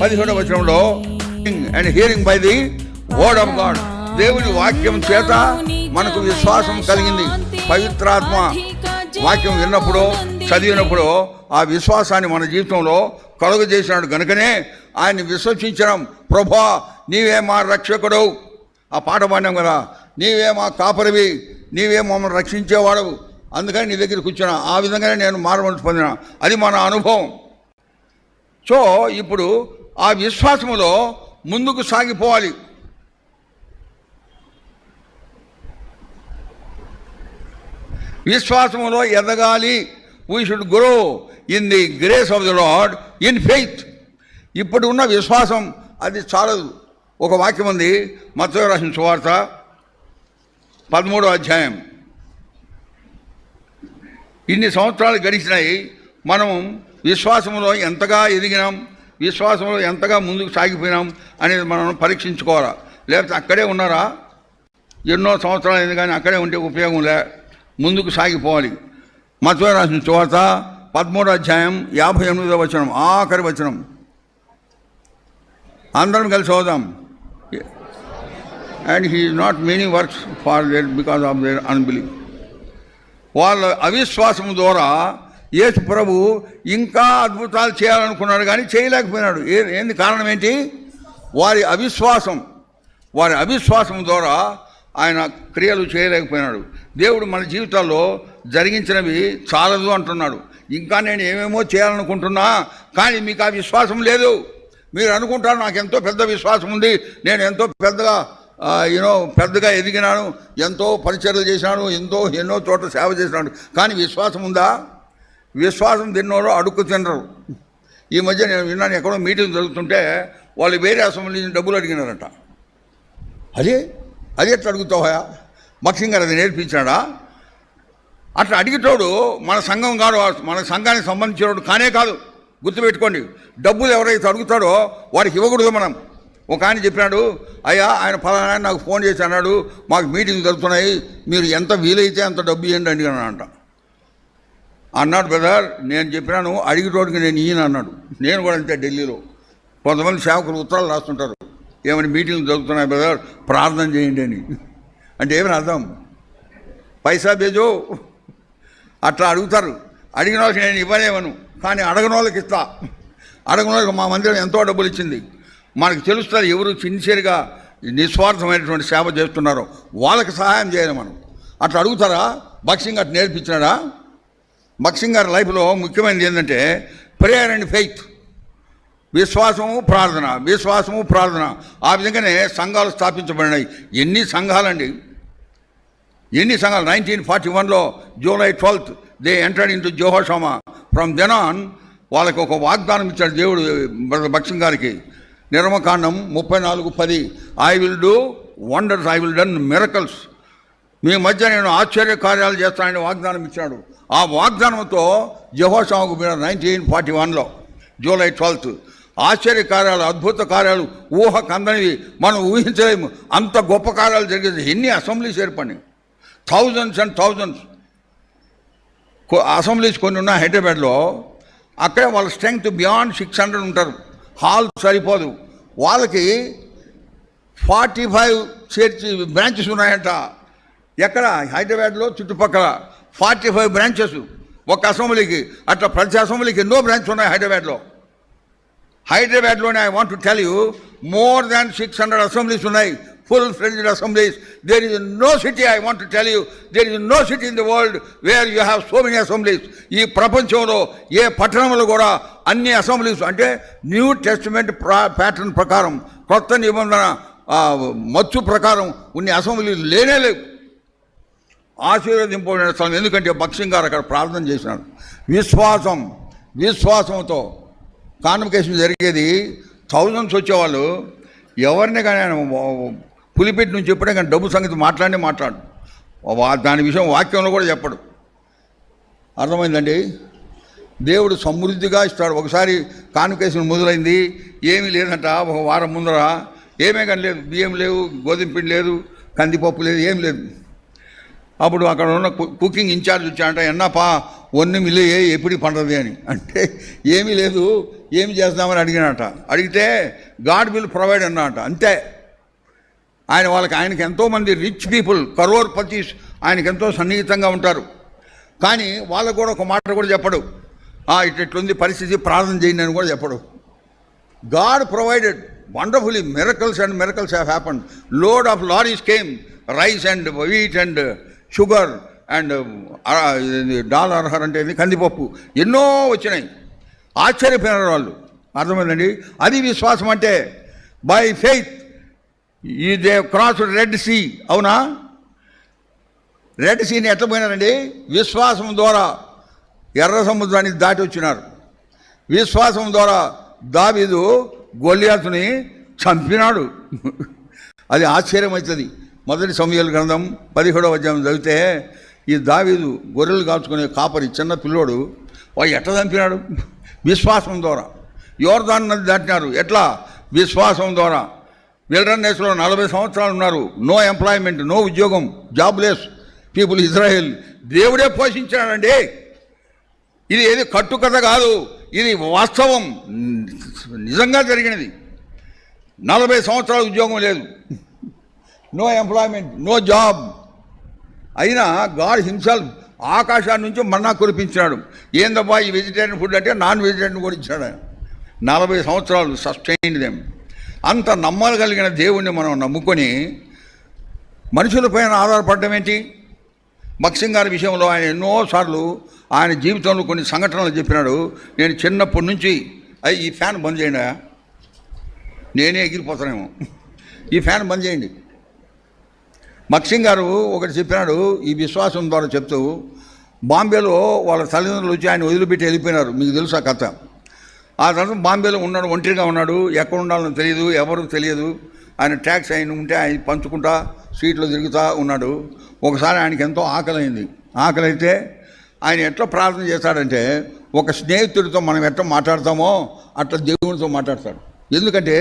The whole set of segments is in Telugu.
పదిహేడవ వచనంలో and hearing by the word of God దేవుని వాక్యం చేత మనకు విశ్వాసం కలిగింది. పవిత్రాత్మ వాక్యం విన్నప్పుడు చదివినప్పుడు ఆ విశ్వాసాన్ని మన జీవితంలో కలుగ చేసినాడు గనుకనే ఆయన్ని విశ్వసించడం ప్రభా నీవే మా రక్షకుడు ఆ పాట పాడినాం కదా. నీవే మా కాపరివి. నీవే మమ్మల్ని రక్షించేవాడు అందుకని నీ దగ్గర కూర్చున్నా. ఆ విధంగానే నేను మారవలసి పొందిన. అది మన అనుభవం. సో ఇప్పుడు ఆ విశ్వాసములో ముందుకు సాగిపోవాలి. విశ్వాసములో ఎదగాలి. We should grow in the grace of the Lord in faith ఇప్పుడు ఉన్న విశ్వాసం అది చాలదు. ఒక వాక్యం ఉంది. మత్స్య రాసిన సువార్త పదమూడో అధ్యాయం. ఇన్ని సంవత్సరాలు గడిచినాయి మనం విశ్వాసంలో ఎంతగా ఎదిగినాం విశ్వాసంలో ఎంతగా ముందుకు సాగిపోయినాం అనేది మనం పరీక్షించుకోవాలా? లేకపోతే అక్కడే ఉన్నారా? ఎన్నో సంవత్సరాలు అయింది కానీ అక్కడే ఉంటే ఉపయోగం లే ముందుకు సాగిపోవాలి. మత్స్య రాసిన చోత పదమూడో అధ్యాయం యాభై ఎనిమిదో వచనం ఆఖరి వచనం. అందరం కలిసి చదువుదాం and he not many works far there because of their unbelief వాళ్ళ అవిశ్వాసం ద్వారా యేసు ప్రభు ఇంకా అద్భుతాలు చేయాలనుకున్నాడు కానీ చేయలేకపోయినాడు. ఏ ఏంది కారణం ఏంటి? వారి అవిశ్వాసం వారి అవిశ్వాసం ద్వారా ఆయన క్రియలు చేయలేకపోయినాడు. దేవుడు మన జీవితాల్లో జరిగించినవి చాలదు అంటున్నాడు. ఇంకా నేను ఏమేమో చేయాలనుకుంటున్నా కానీ మీకు ఆ విశ్వాసం లేదు. మీరు అనుకుంటారు నాకు ఎంతో పెద్ద విశ్వాసం ఉంది నేను ఎంతో పెద్దగా యూనో పెద్దగా ఎదిగినాను ఎంతో పరిచర్లు చేశాను ఎంతో ఎన్నో చోట్ల సేవ చేసినాడు. కానీ విశ్వాసం ఉందా? విశ్వాసం తిన్నోడు అడుక్కు తినరు. ఈ మధ్య నేను విన్నాను ఎక్కడో మీటింగ్ జరుగుతుంటే వాళ్ళు వేరే అసెంబ్లీ నుంచి డబ్బులు అడిగినారంట. అదే అది ఎట్లా అడుగుతావా మక్సింగ్ గారు అది నేర్పించాడా? అట్లా అడిగేటోడు మన సంఘం కాడు మన సంఘానికి సంబంధించినోడు కానే కాదు. గుర్తుపెట్టుకోండి డబ్బులు ఎవరైతే అడుగుతాడో వాడికి ఇవ్వకూడదు మనం. ఒక ఆయన చెప్పినాడు అయ్యా ఆయన ఫలానా నాకు ఫోన్ చేసి అన్నాడు మాకు మీటింగ్ జరుగుతున్నాయి మీరు ఎంత వీలైతే అంత డబ్బు ఇవ్వండి అని అంట అన్నాడు బ్రదర్ నేను చెప్పినాను అడిగేటోడికి నేను ఈయన అన్నాడు. నేను కూడా అంతే ఢిల్లీలో. కొంతమంది సేవకులు ఉత్తరాలు రాస్తుంటారు. ఏమైనా మీటింగ్లు జరుగుతున్నాయి బ్రదర్? ప్రార్థన చేయండి అని. అంటే ఏమని అర్థం? పైసా బేజో. అట్లా అడుగుతారు. అడిగిన వాళ్ళకి నేను ఇవ్వలేమను కానీ అడగని వాళ్ళకి ఇస్తా. అడగని వాళ్ళకి మా మందిరం ఎంతో డబ్బులు ఇచ్చింది. మనకు తెలుస్తారు ఎవరు సిన్సియర్గా నిస్వార్థమైనటువంటి సేవ చేస్తున్నారో. వాళ్ళకి సహాయం చేయాలి మనం. అట్లా అడుగుతారా? బక్సింగ్ అట్లా నేర్పించినాడా బక్సింగ్ గారి లైఫ్లో ముఖ్యమైనది ఏంటంటే ప్రేయర్ అండ్ ఫెయిత్ విశ్వాసము ప్రార్థన. విశ్వాసము ప్రార్థన. ఆ విధంగానే సంఘాలు స్థాపించబడినాయి. ఎన్ని సంఘాలండి? ఎన్ని సంఘాలు? నైన్టీన్ ఫార్టీ వన్లో July twelfth they entered into Jehovah Shammah from then on వాళ్ళకి ఒక వాగ్దానం ఇచ్చాడు దేవుడు బ్రదర్ భక్సింగ్ గారికి. నిర్మకాండం ముప్పై నాలుగు పది. I will do wonders I will done miracles మీ మధ్య నేను ఆశ్చర్య కార్యాలు చేస్తానని వాగ్దానం ఇచ్చాడు. ఆ వాగ్దానంతో జహోషాకు మీద నైన్టీన్ ఫార్టీ వన్లో జూలై ట్వెల్త్ ఆశ్చర్య కార్యాలు అద్భుత కార్యాలు ఊహ కందనివి మనం ఊహించలేము. అంత గొప్ప కార్యాలు జరిగేది ఎన్ని అసెంబ్లీస్ ఏర్పడినాయి? థౌజండ్స్ అండ్ థౌజండ్స్ అసెంబ్లీస్ కొన్ని ఉన్నాయి హైదరాబాద్లో. అక్కడే వాళ్ళ స్ట్రెంగ్త్ బియాండ్ సిక్స్ హండ్రెడ్ ఉంటారు. హాల్ సరిపోదు. వాళ్ళకి ఫార్టీ ఫైవ్ చేర్చి బ్రాంచెస్ ఉన్నాయంట. ఎక్కడ? హైదరాబాద్లో చుట్టుపక్కల ఫార్టీ ఫైవ్ బ్రాంచెస్. ఒక అసెంబ్లీకి అట్లా ప్రతి అసెంబ్లీకి ఎన్నో బ్రాంచెస్ ఉన్నాయి హైదరాబాద్లో. హైదరాబాద్లోనే I want to tell you more than six hundred assemblies ఉన్నాయి. Full fledged assemblies There is no city I want to tell you there is no city in the world where you have so many assemblies ఈ ప్రపంచంలో ఏ పట్టణంలో కూడా అన్ని అసెంబ్లీస్ అంటే న్యూ టెస్ట్మెంట్ ప్యాటర్న్ ప్రకారం కొత్త నిబంధన మత్తు మచ్చు ప్రకారం ఉన్ని అసెంబ్లీలు లేనే లేవు. ఆశీర్వదింపబడిన స్థలం ఎందుకంటే భక్సింగ్ గారు అక్కడ ప్రార్థన చేసినాడు విశ్వాసం విశ్వాసంతో కాన్వకేషన్ జరిగేది థౌజండ్స్ వచ్చేవాళ్ళు. ఎవరిని కానీ ఆయన పులిపెట్టి నుంచి చెప్పడే కానీ డబ్బు సంగతి మాట్లాడి. మాట్లాడు వా- దాని విషయం వాక్యంలో కూడా చెప్పడు. అర్థమైందండి? దేవుడు సమృద్ధిగా ఇస్తాడు. ఒకసారి కానుకేసిన మొదలైంది. ఏమీ లేదంట. ఒక వారం ముందర ఏమే కానీ లేదు. బియ్యం లేవు గోధుమ పిండి లేదు కందిపప్పు లేదు ఏం లేదు. అప్పుడు అక్కడ ఉన్న కు- కుకింగ్ ఇన్ఛార్జ్ వచ్చాడంట ఎన్నపా ఒన్ని మిల్లే ఎప్పుడు పండదు? అని. అంటే ఏమీ లేదు. ఏమి చేద్దామని అడిగినట అడిగితే గాడ్ విల్ ప్రొవైడ్ అన్నట అంతే. ఆయన వాళ్ళకి ఆయనకి ఎంతోమంది రిచ్ పీపుల్ కరోర్పతీస్ ఆయనకి ఎంతో సన్నిహితంగా ఉంటారు. కానీ వాళ్ళకు కూడా ఒక మాట కూడా చెప్పడు. ఇట్లుంది పరిస్థితి ప్రార్థన చేయండి అని కూడా చెప్పడు. God provided wonderfully miracles and miracles have happen load of lorries came rice and wheat and sugar and dal arhar అంటే కందిపప్పు. ఎన్నో వచ్చినాయి. ఆశ్చర్యపోయిన వాళ్ళు. అర్థమైందండి? అది విశ్వాసం అంటే బై ఫెయిత్ ఈ దే క్రాస్ రెడ్ సీ అవునా? రెడ్ సీని ఎట్లా పోయినారండి? విశ్వాసం ద్వారా ఎర్ర సముద్రాన్ని దాటి వచ్చినారు. విశ్వాసం ద్వారా దావీదు గొల్లియాతుని చంపినాడు. అది ఆశ్చర్యమవుతుంది మొదటి సమయాల గ్రంథం పదిహేడవ అధ్యాయం చదివితే ఈ దావీదు గొర్రెలు కాల్చుకునే కాపరి చిన్న పిల్లోడు వాడు ఎట్లా చంపినాడు? విశ్వాసం ద్వారా. యోర్దాన్ నది దాటినారు. ఎట్లా? విశ్వాసం ద్వారా. విల్డర్నెస్లో నలభై సంవత్సరాలు ఉన్నారు. నో ఎంప్లాయ్మెంట్ నో ఉద్యోగం జాబ్లెస్ పీపుల్ ఇజ్రాయెల్ దేవుడే పోషించాడండి. ఇది ఏది కట్టుకథ కాదు. ఇది వాస్తవం. నిజంగా జరిగినది. నలభై సంవత్సరాల ఉద్యోగం లేదు. నో ఎంప్లాయ్మెంట్ నో జాబ్ అయినా గాడ్ హింసల్ ఆకాశాన్ని నుంచి మన్నా కురిపించాడు ఏందబ్బా ఈ వెజిటేరియన్ ఫుడ్ అంటే నాన్ వెజిటేరియన్ కూడా ఇచ్చాడు నలభై సంవత్సరాలు సస్టైన్ దేమ్ అంత నమ్మగలిగిన దేవుణ్ణి మనం నమ్ముకొని మనుషులపైన ఆధారపడడం ఏంటి? భక్సింగ్ గారి విషయంలో ఆయన ఎన్నోసార్లు ఆయన జీవితంలో కొన్ని సంఘటనలు చెప్పినాడు. నేను చిన్నప్పటి నుంచి అయ్యి ఈ ఫ్యాన్ బంద్ చేయండి నేనే ఎగిరిపోతానేమో. ఈ ఫ్యాన్ బంద్ చేయండి. మక్సింగ్ గారు ఒకటి చెప్పినాడు ఈ విశ్వాసం ద్వారా చెప్తూ బాంబేలో వాళ్ళ తల్లిదండ్రులు వచ్చి ఆయన వదిలిపెట్టి వెళ్ళిపోయినారు. మీకు తెలుసు ఆ కథ? ఆ తర్వాత బాంబేలో ఉన్నాడు ఒంటరిగా ఉన్నాడు. ఎక్కడ ఉండాలని తెలియదు ఎవరు తెలియదు. ఆయన ట్యాక్స్ అయిన ఉంటే ఆయన పంచుకుంటా స్ట్రీట్లో తిరుగుతూ ఉన్నాడు. ఒకసారి ఆయనకి ఎంతో ఆకలైంది. ఆకలి అయితే ఆయన ఎట్లా ప్రార్థన చేస్తాడంటే ఒక స్నేహితుడితో మనం ఎట్లా మాట్లాడతామో అట్లా దేవునితో మాట్లాడతాడు. ఎందుకంటే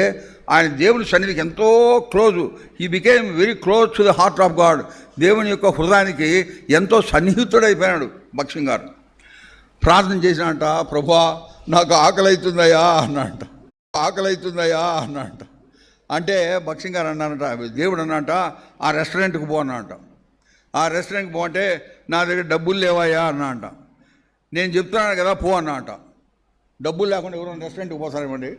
ఆయన దేవుని సన్నిధికి ఎంతో క్లోజు. ఈ became very close to the heart of God దేవుని యొక్క హృదయానికి ఎంతో సన్నిహితుడైపోయినాడు భక్సింగ్ గారు ప్రార్థన చేసినంట ప్రభా నాకు ఆకలి అవుతుందయ్యా అన్నంట ఆకలి అవుతుందయ్యా అన్నంట అంటే భక్సింగ్ గారు అన్నారంట దేవుడు అన్నంట ఆ రెస్టారెంట్కి పో అన్నట ఆ రెస్టారెంట్కి పోంటే నా దగ్గర డబ్బులు లేవాయా అన్నంట నేను చెప్తున్నాను కదా పో అన్నంట డబ్బులు లేకుండా ఎవరైనా రెస్టారెంట్కి పోతారేమండి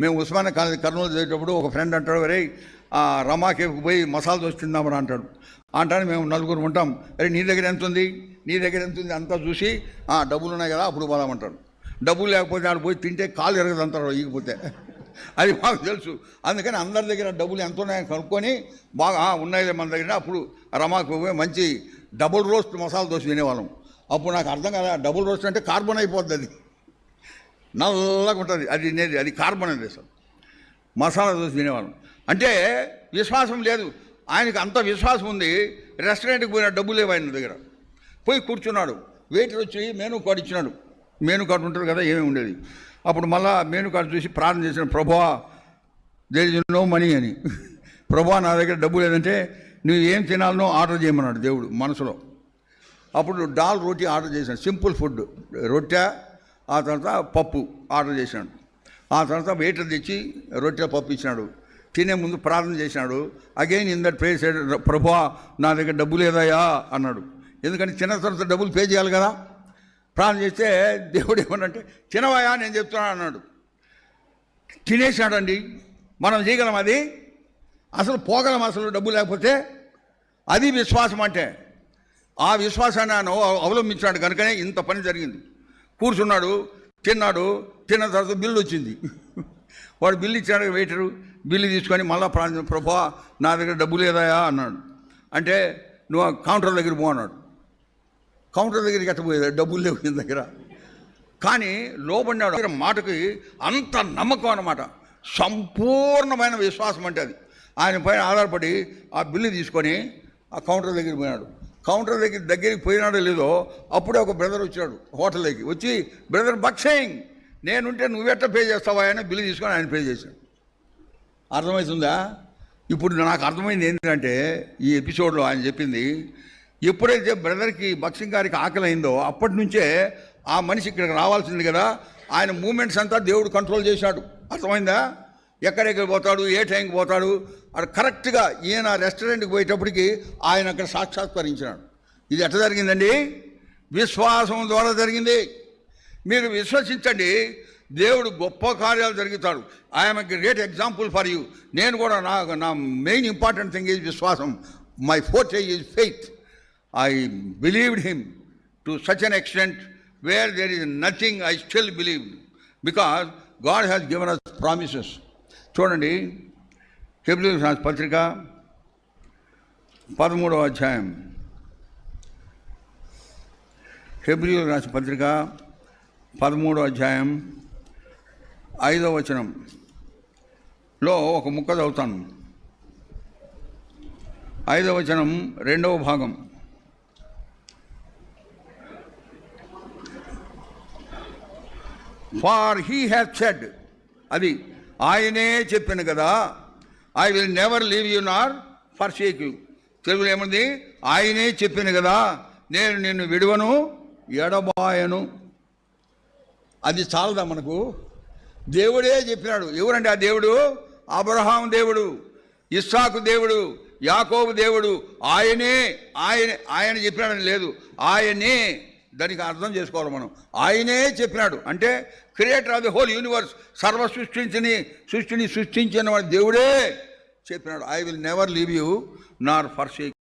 మేము ఉస్మానియా కాలేజ్ కర్నూలు చేసేటప్పుడు ఒక ఫ్రెండ్ అంటాడు అరే ఆ రమాకేకి పోయి మసాలా దోశ తిందామని అంటాడు. అంటాను మేము నలుగురు ఉంటాం. అరే నీ దగ్గర ఎంత ఉంది నీ దగ్గర ఎంత ఉంది అంతా చూసి "ఆ, డబ్బులు ఉన్నాయి కదా అప్పుడు పోదామంటాడు డబ్బులు లేకపోతే ఆడు పోయి తింటే కాలు ఎరగదు అంటారు ఈగిపోతే అది మాకు తెలుసు. అందుకని అందరి దగ్గర డబ్బులు ఎంత ఉన్నాయో కనుక్కొని బాగా ఉన్నాయి మన దగ్గర. అప్పుడు రమాకు మంచి డబుల్ రోస్ట్ మసాలా దోశ తినేవాళ్ళం. అప్పుడు నాకు అర్థం కదా డబుల్ రోస్ట్ అంటే కార్బన్ అయిపోద్ది అది. నల్లగా ఉంటుంది అది తినేది అది కార్బన్ అనేది అసలు. మసాలా దోశ తినేవాళ్ళం. అంటే విశ్వాసం లేదు. ఆయనకు అంత విశ్వాసం ఉంది. రెస్టారెంట్కి పోయిన డబ్బులు లేవు ఆయన దగ్గర. పోయి కూర్చున్నాడు. వెయిటర్ వచ్చి మెనూ కార్డు ఇచ్చినాడు. మేను కార్డు ఉంటుంది కదా ఏమేమి ఉండేది. అప్పుడు మళ్ళా మేను కార్డు చూసి ప్రార్థన చేసిన ప్రభా దేర్ ఇస్ నో మనీ అని. ప్రభా నా దగ్గర డబ్బు లేదంటే నువ్వు ఏం తినాలనో ఆర్డర్ చేయమన్నాడు దేవుడు మనసులో. అప్పుడు దాల్ రోటీ ఆర్డర్ చేశాను సింపుల్ ఫుడ్ రొట్టె ఆ తర్వాత పప్పు ఆర్డర్ చేశాడు. ఆ తర్వాత వెయిటర్ తెచ్చి రొట్టె పప్పు ఇచ్చినాడు. తినే ముందు ప్రార్థన చేసినాడు అగైన్ ఇన్ దట్ ప్లేస్ ప్రభా నా దగ్గర డబ్బు లేదయా అన్నాడు. ఎందుకంటే తిన్న తర్వాత డబ్బులు పే చేయాలి కదా. ప్రార్థన చేస్తే దేవుడు ఏమన్నంటే తినవయా నేను చెప్తున్నాను అన్నాడు. తినేసాడండి మనం చేయగలం అది? అసలు పోగలం అసలు డబ్బు లేకపోతే? అది విశ్వాసం అంటే ఆ విశ్వాసాన్ని ఆయన అవలంబించాడు. కనుకనే ఇంత పని జరిగింది. కూర్చున్నాడు తిన్నాడు తిన్న తర్వాత బిల్లు వచ్చింది. వాడు బిల్లు ఇచ్చాడు వెయిటరు బిల్లు తీసుకొని మళ్ళీ ప్రార్థన ప్రభా నా దగ్గర డబ్బు లేదాయా అన్నాడు. అంటే నువ్వు కౌంటర్ దగ్గర పో అన్నాడు. కౌంటర్ దగ్గరికి ఎట్టబోయేది డబ్బులు లేవు ఈయన దగ్గర. కానీ లోబడినాడు. ఆయన మాటకి అంత నమ్మకం అన్నమాట. సంపూర్ణమైన విశ్వాసం అంటే అది. ఆయన పైన ఆధారపడి ఆ బిల్లు తీసుకొని ఆ కౌంటర్ దగ్గరికి పోయినాడు. కౌంటర్ దగ్గర దగ్గరికి పోయినాడో లేదో అప్పుడే ఒక బ్రదర్ వచ్చాడు హోటల్లోకి. వచ్చి బ్రదర్ బక్సింగ్ నేనుంటే నువ్వెట్ట పే చేస్తావా? అని బిల్లు తీసుకొని ఆయన పే చేశాడు. అర్థమవుతుందా ఇప్పుడు నాకు అర్థమైంది ఏంటంటే ఈ ఎపిసోడ్లో ఆయన చెప్పింది ఎప్పుడైతే బ్రదర్కి బక్సింగ్ గారికి ఆకలి అయిందో అప్పటి నుంచే ఆ మనిషి ఇక్కడికి రావాల్సింది కదా. ఆయన మూమెంట్స్ అంతా దేవుడు కంట్రోల్ చేశాడు. అర్థమైందా? ఎక్కడెక్కడ పోతాడు? ఏ టైంకి పోతాడు? అక్కడ కరెక్ట్గా ఈయన రెస్టారెంట్కి పోయేటప్పటికి ఆయన అక్కడ సాక్షాత్కరించినాడు. ఇది ఎట్లా జరిగిందండి? విశ్వాసం ద్వారా జరిగింది. మీరు విశ్వసించండి. దేవుడు గొప్ప కార్యాలు జరుగుతాడు. I'm great example for you నేను కూడా నా నా మెయిన్ ఇంపార్టెంట్ థింగ్ ఈజ్ విశ్వాసం. My fourth is faith I believed him to such an extent where there is nothing I still believe because God has given us promises చూడండి హెబ్రిల్ హెబ్లీ పత్రిక పదమూడవ అధ్యాయం. హెబ్రి రాసిన పత్రిక పదమూడో అధ్యాయం ఐదవ వచనంలో ఒక ముక్క చదువుతాను. ఐదవ వచనం రెండవ భాగం. ఫార్ హీ హ్యావ్ సెడ్ అది ఆయనే చెప్పాను కదా I will never leave you nor forsake you తెలుగులో ఏముంది? ఆయనే చెప్పాను కదా నేను నిన్ను విడువను ఎడబాయను. అది చాలదా మనకు? దేవుడే చెప్పినాడు. ఎవరంటే ఆ దేవుడు? అబ్రహాం దేవుడు ఇస్సాకు దేవుడు యాకోబు దేవుడు. ఆయనే ఆయన ఆయన చెప్పినాడని లేదు. ఆయనే దానికి అర్థం చేసుకోవాలి మనం. ఆయనే చెప్పినాడు. అంటే creator of the whole universe సర్వ సృష్టించిని సృష్టిని సృష్టించిన వాడు దేవుడే చెప్పినాడు. I will never leave you nor forsake